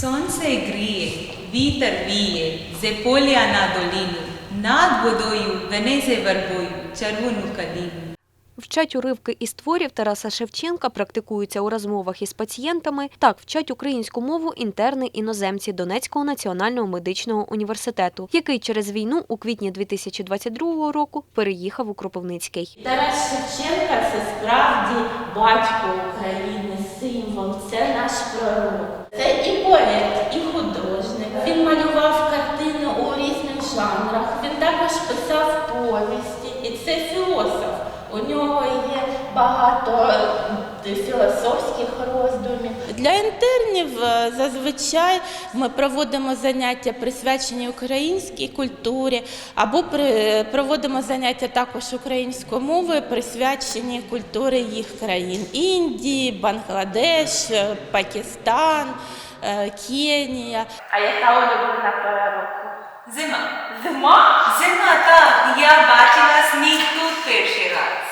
Сонце гріє, вітер віє, зе поля на долину, над водою венезе вербою, червону калину. Вчать уривки із творів Тараса Шевченка, практикуються у розмовах із пацієнтами. Так вчать українську мову інтерни іноземці Донецького національного медичного університету, який через війну у квітні 2022 року переїхав у Кропивницький. Тарас Шевченка це справді батько України, це наш пророк. Це і поет, і художник. Він малював картини у різних жанрах. Він також писав повісті, і це філософ. У нього є багато філософських роздумів. Для інтернів е, зазвичай ми проводимо заняття присвячені українській культурі, або проводимо заняття також українською мовою, присвячені культурі їх країн Індії, Бангладеш, е, Пакистан, е, Кенія. А яка улюблена пора року? Зима. Зима? Зима, так, я бачила сніг тут перший раз.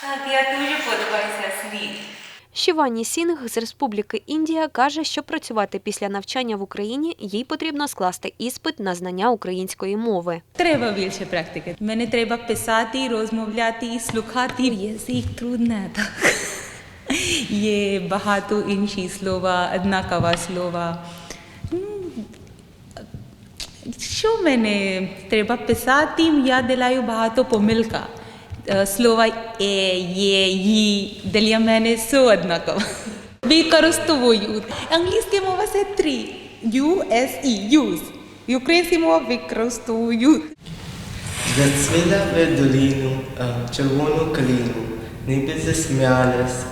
Так, я дуже подобається сніг. Шівані Сінг з Республіки Індія каже, що працювати після навчання в Україні їй потрібно скласти іспит на знання української мови. Треба більше практики. Мене треба писати, розмовляти, слухати. Язик трудно так. Є багато інші слова, однакові слова. Ну, Що мене треба писати, я делаю багато помилка. Е, Слова е, є, ї, для мене все однаково. Використовую. Англійська мова це три. U, S, E, use. Українська мова використовую. Зацвіла ви долину, червону калину, ніби засміялась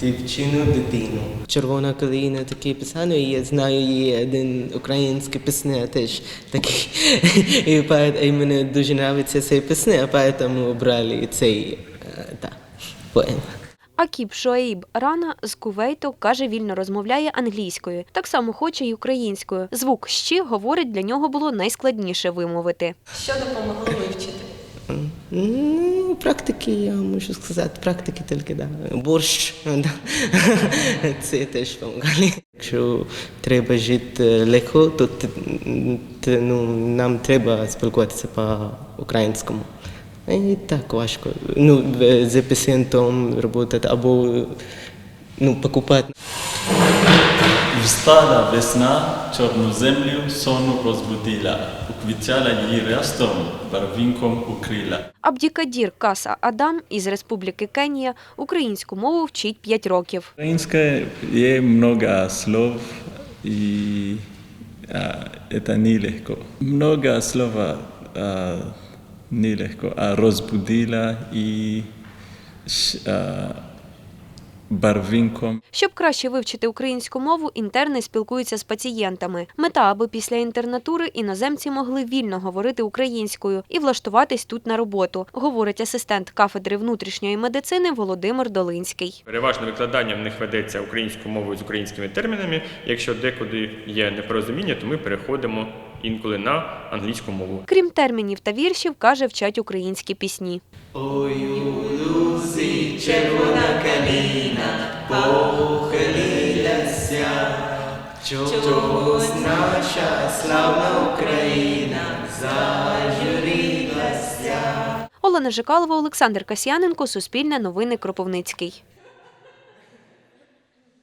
дівчину дитину. Червона калина таке писано, і я знаю є один український пісня теж такий. І поет- і мені дуже подобається цей пісня, а тому обрали цей е, та, поем. Акіб Шоаїб Рана з Кувейту каже, вільно розмовляє англійською. Так само хоче й українською. Звук щі говорить для нього було найскладніше вимовити. Що допомогло я можу сказати, практики тільки, да. Борщ, да. це теж допомагає. Якщо треба жити легко, то т- т- ну, нам треба спілкуватися по-українському. І так важко. Ну, в- з пацієнтом працювати або ну, покупати. Встала весна, чорну землю сонну розбудила, уквітяла її рястом, барвінком укрила. Абдікадір Каса Адам із Республіки Кенія українську мову вчить 5 років. Українська є много слов і це нелегко. Много слова нелегко, а розбудила і а, барвінком. Щоб краще вивчити українську мову, інтерни спілкуються з пацієнтами. Мета, аби після інтернатури іноземці могли вільно говорити українською і влаштуватись тут на роботу, говорить асистент кафедри внутрішньої медицини Володимир Долинський. Переважно викладання в них ведеться українською мовою з українськими термінами. Якщо декуди є непорозуміння, то ми переходимо інколи на англійську мову. Крім термінів та віршів, каже, вчать українські пісні. Ой, у лузі червона калина похилилася, чогось наша славна Україна зажурилася. Олена Жикалова, Олександр Касьяненко, Суспільне новини Кропивницький.